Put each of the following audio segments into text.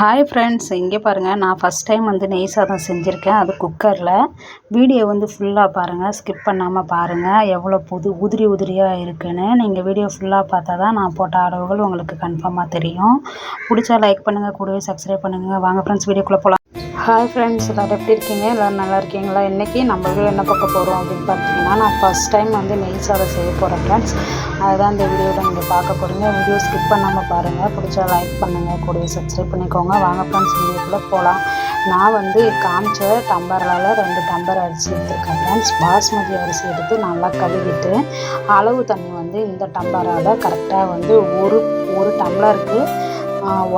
Hi friends இங்கே பாருங்கள் நான் ஃபஸ்ட் டைம் வந்து நெய் சாதம் செஞ்சுருக்கேன். அது குக்கரில் வீடியோ வந்து ஃபுல்லாக பாருங்கள் ஸ்கிப் பண்ணாமல் பாருங்கள் எவ்வளோ புது உதிரி உதிரியாக இருக்குன்னு. நீங்கள் வீடியோ ஃபுல்லாக பார்த்தா தான் நான் போட்ட அளவுகள் உங்களுக்கு கன்ஃபார்மாக தெரியும். பிடிச்சா லைக் பண்ணுங்கள் கூடவே சப்ஸ்கிரைப் பண்ணுங்கள் வாங்க ஃப்ரெண்ட்ஸ் வீடியோக்குள்ளே போகலாம் ஹாய் ஃப்ரெண்ட்ஸ் எல்லோரும் எப்படி இருக்கீங்க? எல்லோரும் நல்லா இருக்கீங்களா? இன்றைக்கி நம்ம வீடியோ என்ன பார்க்க போகிறோம் அப்படின்னு பார்த்தீங்கன்னா நான் ஃபஸ்ட் டைம் வந்து நெய் சாதம் செய்ய போகிறேன் ஃப்ரெண்ட்ஸ் அதுதான் இந்த வீடியோவில் நீங்கள் பார்க்க போகிறீங்க வீடியோ ஸ்கிப் பண்ணாமல் பாருங்கள் பிடிச்சா லைக் பண்ணுங்கள் கூடிய சப்ஸ்கிரைப் பண்ணிக்கோங்க. வாங்க ஃப்ரெண்ட்ஸ் வீடியோக்குள்ளே போகலாம் நான் வந்து காமிச்ச டம்பரால் ரெண்டு டம்பர் அரிசி எடுத்துருக்கேன் ஃப்ரெண்ட்ஸ் பாஸ்மதி அரிசி எடுத்து நல்லா கழுவிட்டு அளவு தண்ணி வந்து இந்த டம்பரால் கரெக்டாக வந்து ஒரு ஒரு டம்ளருக்கு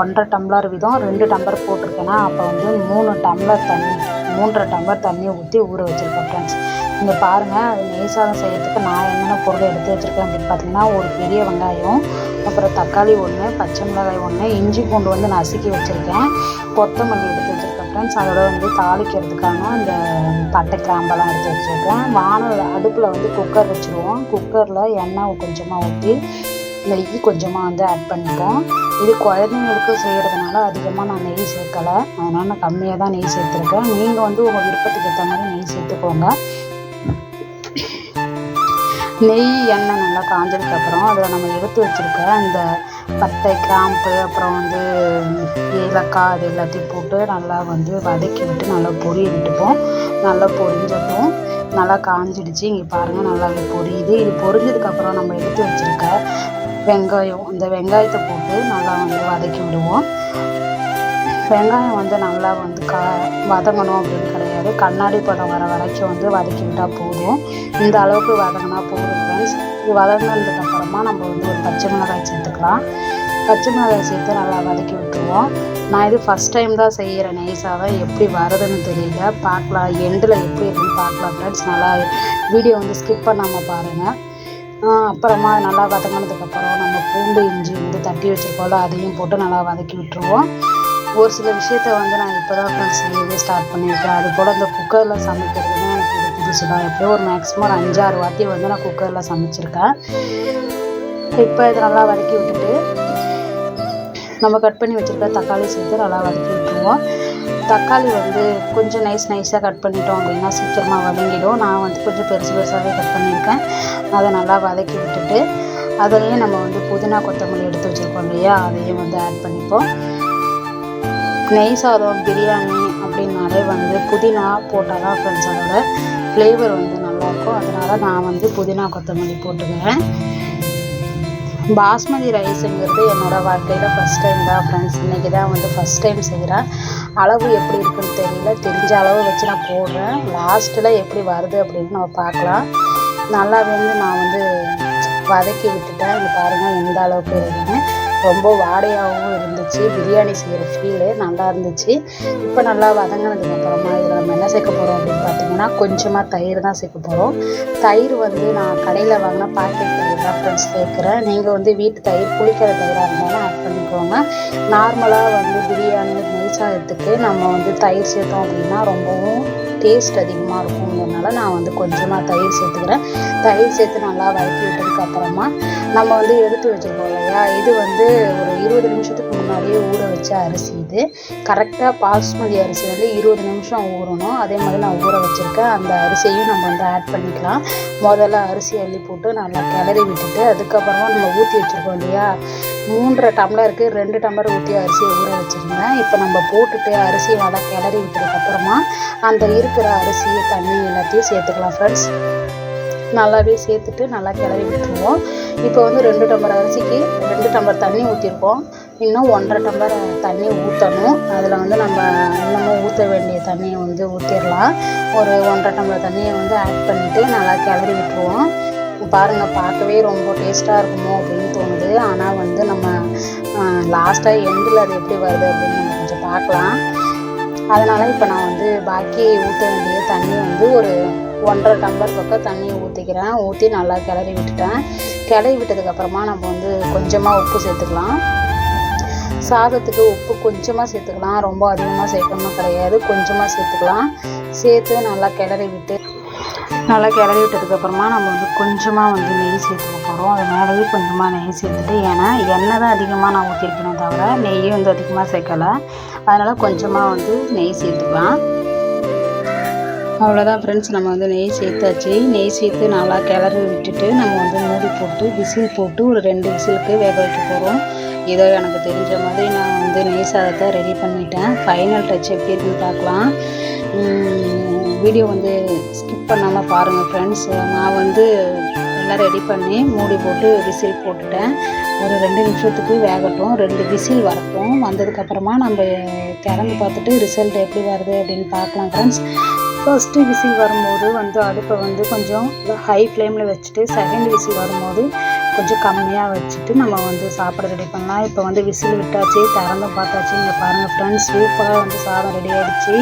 ஒன்றரை டம்ளர் வீதம் ரெண்டு டம்ளர் போட்டிருக்கேன்னா அப்போ வந்து மூணு டம்ளர் தண்ணி மூன்றரை டம்ளர் தண்ணி ஊற்றி ஊற வச்சுருக்கேன் ஃப்ரெண்ட்ஸ் இங்கே பாருங்கள் அது நெய் சாதம் செய்கிறதுக்கு நான் என்னென்ன பொருள் எடுத்து வச்சுருக்கேன் அப்படின்னு பார்த்தீங்கன்னா ஒரு பெரிய வெங்காயம் அப்புறம் தக்காளி ஒன்று பச்சை மிளகாய் ஒன்று இஞ்சி பூண்டு வந்து நசுக்கி வச்சுருக்கேன். கொத்தமல்லி எடுத்து வச்சுருக்கேன் ஃப்ரெண்ட்ஸ் அதோட வந்து தாளிக்கிறதுக்கான இந்த பட்டை கிராம்பெல்லாம் எடுத்து வச்சுருக்கேன். வானல் அடுப்பில் வந்து குக்கர் வச்சுருவோம். குக்கரில் எண்ணெய் கொஞ்சமாக ஊற்றி நெய் கொஞ்சமாக வந்து ஆட் பண்ணிப்போம். இது குழந்தைங்களுக்கு செய்கிறதுனால அதிகமாக நான் நெய் சேர்க்கலை. அதனால் நான் கம்மியாக தான் நெய் சேர்த்துருக்கேன். நீங்கள் வந்து உங்கள் விருப்பத்துக்கு ஏற்ற மாதிரி நெய் சேர்த்துக்கோங்க. நெய் எண்ணெய் நல்லா காஞ்சதுக்கப்புறம் அதில் நம்ம எடுத்து வச்சுருக்க இந்த பட்டை கிராம்பு அப்புறம் வந்து ஏலக்காய் அது எல்லாத்தையும் போட்டு நல்லா வந்து வதக்கி விட்டு நல்லா பொரிய விட்டுப்போம். நல்லா பொரிஞ்சப்போ நல்லா காஞ்சிடுச்சு. இங்கே பாருங்கள் நல்லா பொரியுது. இது பொரிஞ்சதுக்கப்புறம் நம்ம எடுத்து வச்சுருக்க வெங்காயம் இந்த வெங்காயத்தை போட்டு நல்லா வந்து வதக்கி விடுவோம். வெங்காயம் வந்து நல்லா வந்து க வதங்கணும் அப்படின்னு கிடையாது. கண்ணாடி படம் வர வரைக்கும் வந்து வதக்கி விட்டால் போதும். இந்த அளவுக்கு வதங்கினா போதும் ஃப்ரெண்ட்ஸ் இது வதங்கினதுக்கப்புறமா நம்ம வந்து ஒரு பச்சை மிளகாய் சேர்த்துக்கலாம். பச்சை மிளகாய் சேர்த்து நல்லா வதக்கி விட்டுருவோம். நான் இது ஃபஸ்ட் டைம் தான் செய்கிற நெய் தான் எப்படி வருதுன்னு தெரியல. பார்க்கலாம். எண்டில் எப்படி இருக்குன்னு பார்க்கலாம் ஃப்ரெண்ட்ஸ் நல்லா வீடியோ வந்து ஸ்கிப் பண்ணாமல் பாருங்கள் அப்புறமா நல்லா வதங்கினதுக்கப்புறம் நம்ம பூண்டு இஞ்சி வந்து தட்டி வச்சுருக்கோம்ல அதையும் போட்டு நல்லா வதக்கி விட்டுருவோம். ஒரு சில விஷயத்த வந்து நான் இப்போ தான் ஃப்ரெண்ட்ஸ் செய்யவே ஸ்டார்ட் பண்ணியிருக்கேன். அது போல் இந்த குக்கரில் சமைக்கிறதுமே எனக்கு இது புதுசு தான் எப்படியோ ஒரு மேக்ஸிமம் ஒரு அஞ்சாறு வாட்டி வந்து நான் குக்கரில் சமைச்சிருக்கேன். இப்போ இதை நல்லா வதக்கி விட்டுட்டு நம்ம கட் பண்ணி வச்சுருக்க தக்காளி சேர்த்து நல்லா வதக்கி விட்டுருவோம். தக்காளி வந்து கொஞ்சம் நைஸ் நைஸாக கட் பண்ணிட்டோம் அப்படின்னா சீக்கிரமாக வதங்கிடும். நான் வந்து கொஞ்சம் பெருசு பெருசாகவே கட் பண்ணியிருக்கேன். அதை நல்லா வதக்கி விட்டுட்டு அதுலேயும் நம்ம வந்து புதினா கொத்தமல்லி எடுத்து வச்சுருக்கோம் இல்லையா? அதையும் வந்து ஆட் பண்ணிப்போம். நெய் சாதம் பிரியாணி அப்படின்னாலே வந்து புதினா போட்டால் தான் ஃப்ரெண்ட்ஸ் அதோட ஃப்ளேவர் வந்து நல்லாயிருக்கும் அதனால் நான் வந்து புதினா கொத்தமல்லி போட்டுக்கிறேன். பாஸ்மதி ரைஸுங்கிறது என்னோடய வாழ்க்கையில் ஃபஸ்ட் டைம் தான் ஃப்ரெண்ட்ஸ் இன்றைக்கி தான் வந்து ஃபஸ்ட் டைம் செய்கிறேன் அளவு எப்படி இருக்குன்னு தெரியல. தெரிஞ்ச அளவு வச்சு நான் போடுறேன். லாஸ்ட்டில் எப்படி வருது அப்படின்னு நம்ம பார்க்கலாம். நல்லா வந்து நான் வந்து வதக்கி விட்டுட்டேன். இது பாருங்கள் எந்த அளவுக்கு இருக்குன்னு ரொம்ப வாடையாகவும் இருந்துச்சு. பிரியாணி செய்கிற ஃபீலு நல்லா இருந்துச்சு. இப்போ நல்லா வதங்கினதுக்கு அப்புறமா இதில் நம்ம என்ன சேர்க்க போகிறோம் அப்படின்னு பார்த்தீங்கன்னா கொஞ்சமாக தயிர் தான் சேர்க்க போகிறோம் தயிர் வந்து நான் கடையில் வாங்கின பாக்கெட் தயிர் தான் ஃப்ரெண்ட்ஸ் சேர்க்குறேன் நீங்கள் வந்து வீட்டு தயிர் புளிக்கிற தயிராக இருந்தாலும் ஆட் பண்ணிக்கோங்க. நார்மலாக வந்து பிரியாணி நெய் சாதத்துக்கு நம்ம வந்து தயிர் சேர்த்தோம் அப்படின்னா ரொம்பவும் டேஸ்ட் அதிகமாக இருக்குங்கிறதுனால நான் வந்து கொஞ்சமாக தயிர் சேர்த்துக்கிறேன். தயிர் சேர்த்து நல்லா வதக்கி விட்டதுக்கப்புறமா நம்ம வந்து எடுத்து வச்சுருக்கோம் இல்லையா? இது வந்து ஒரு இருபது நிமிஷத்துக்கு முன்னாடியே ஊற வச்ச அரிசி இது. கரெக்டாக பாஸ்மதி அரிசி வந்து இருபது நிமிஷம் ஊறணும். அதே மாதிரி நான் ஊற வச்சுருக்கேன் அந்த அரிசியையும் நம்ம வந்து ஆட் பண்ணிக்கலாம். முதல்ல அரிசி அள்ளி போட்டு நல்லா கிளறி விட்டுட்டு அதுக்கப்புறமா நம்ம ஊற்றி வச்சுருக்கோம் இல்லையா? மூன்றரை டம்ளருக்கு ரெண்டு டம்ளர் ஊற்றி அரிசியை ஊற வச்சுருந்தேன். இப்போ நம்ம போட்டுட்டு அரிசியை நல்லா கிளறி விட்டதுக்கப்புறமா அந்த இருக்கிற அரிசியை தண்ணி எல்லாத்தையும் சேர்த்துக்கலாம் ஃப்ரெண்ட்ஸ் நல்லாவே சேர்த்துட்டு நல்லா கிளறி விட்டுருவோம். இப்போ வந்து ரெண்டு டம்பர் அரிசிக்கு ரெண்டு டம்பர் தண்ணி ஊற்றிருக்கோம் இன்னும் ஒன்றரை டம்பர் தண்ணி ஊற்றணும் அதில் வந்து நம்ம இன்னமும் ஊற்ற வேண்டிய தண்ணியை வந்து ஊற்றிடலாம் ஒரு ஒன்றரை டம்பர் தண்ணியை வந்து ஆட் பண்ணிவிட்டு நல்லா கிளறி விட்டுருவோம். பாருங்கள் பார்க்கவே ரொம்ப டேஸ்ட்டாக இருக்குமோ அப்படின்னு தோணுது. ஆனால் வந்து நம்ம லாஸ்ட்டாக எண்டில் அது எப்படி வருது அப்படின்னு நம்ம கொஞ்சம் பார்க்கலாம். அதனால் இப்போ நான் வந்து பாக்கி ஊற்ற வேண்டிய தண்ணி வந்து ஒரு ஒன்றரை டம்ளர் பக்கம் தண்ணியை ஊற்றிக்கிறேன் ஊற்றி நல்லா கிளறி விட்டுட்டேன். கிளறி விட்டதுக்கப்புறமா நம்ம வந்து கொஞ்சமாக உப்பு சேர்த்துக்கலாம். சாதத்துக்கு உப்பு கொஞ்சமாக சேர்த்துக்கலாம். ரொம்ப அதிகமாக சேர்க்கணும் கிடையாது. கொஞ்சமாக சேர்த்துக்கலாம். சேர்த்து நல்லா கிளறி விட்டு நல்லா கிளறி விட்டதுக்கப்புறமா நம்ம வந்து கொஞ்சமாக வந்து நெய் சேர்த்துக்க போகிறோம் அது மேலேயே கொஞ்சமாக நெய் சேர்த்துட்டு ஏன்னா எண்ணெய் தான் அதிகமாக நான் ஊற்றிருக்கணும் தவிர நெய்யும் வந்து அதிகமாக சேர்க்கலை. அதனால் கொஞ்சமாக வந்து நெய் சேர்த்துக்கலாம். அவ்வளோதான் ஃப்ரெண்ட்ஸ் நம்ம வந்து நெய் சேர்த்தாச்சு. நெய் சேர்த்து நல்லா கிளறி விட்டுட்டு நம்ம வந்து மூடி போட்டு விசில் போட்டு ஒரு ரெண்டு விசிலுக்கு வேக வைக்க போகிறோம் ஏதோ எனக்கு தெரிஞ்ச மாதிரி நான் வந்து நெய் சாதத்தை ரெடி பண்ணிட்டேன். ஃபைனல் டச் எப்படி இருக்குன்னு பார்க்கலாம். வீடியோ வந்து ஸ்கிப் பண்ணாமல் பாருங்கள் ஃப்ரெண்ட்ஸ் நான் வந்து எல்லாம் ரெடி பண்ணி மூடி போட்டு விசில் போட்டுட்டேன். ஒரு ரெண்டு நிமிஷத்துக்கு வேகட்டும். ரெண்டு விசில் வரட்டும். வந்ததுக்கப்புறமா நம்ம திறந்து பார்த்துட்டு ரிசல்ட் எப்படி வருது அப்படின்னு பார்க்கலாம் ஃப்ரெண்ட்ஸ் ஃபஸ்ட்டு விசில் வரும்போது வந்து அடுப்பை வந்து கொஞ்சம் ஹை ஃப்ளேமில் வச்சுட்டு செகண்ட் விசில் வரும்போது கொஞ்சம் கம்மியாக வச்சுட்டு நம்ம வந்து சாப்பிட ரெடி பண்ணலாம். இப்போ வந்து விசில் விட்டாச்சு திறந்து பார்த்தாச்சு. இங்கே பாருங்கள் ஃப்ரெண்ட்ஸ் சூப்பராக வந்து சாதம் ரெடி ஆகிடுச்சு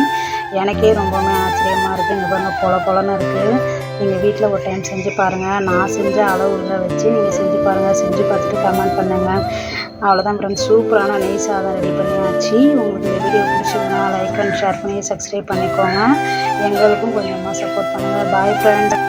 எனக்கே ரொம்பவுமே ஆச்சரியமாக இருக்குது இங்கே பாருங்கள் பொல பொலன்னு இருக்குது நீங்கள் வீட்டில் ஒரு டைம் செஞ்சு பாருங்கள் நான் செஞ்ச அளவுல வச்சு நீங்கள் செஞ்சு பாருங்கள் செஞ்சு பார்த்துட்டு கமெண்ட் பண்ணுங்கள் அவ்வளோதான் ஃப்ரெண்ட்ஸ் சூப்பரான நெய் சாதம் ரெடி பண்ணியாச்சு. உங்களுக்கு இந்த வீடியோ பிடிச்சிருந்தா லைக் அண்ட் ஷேர் பண்ணி சப்ஸ்கிரைப் பண்ணிக்கோங்க. எங்களுக்கும் கொஞ்சமாக சப்போர்ட் பண்ணுங்கள் பாய் ஃப்ரெண்ட்ஸ்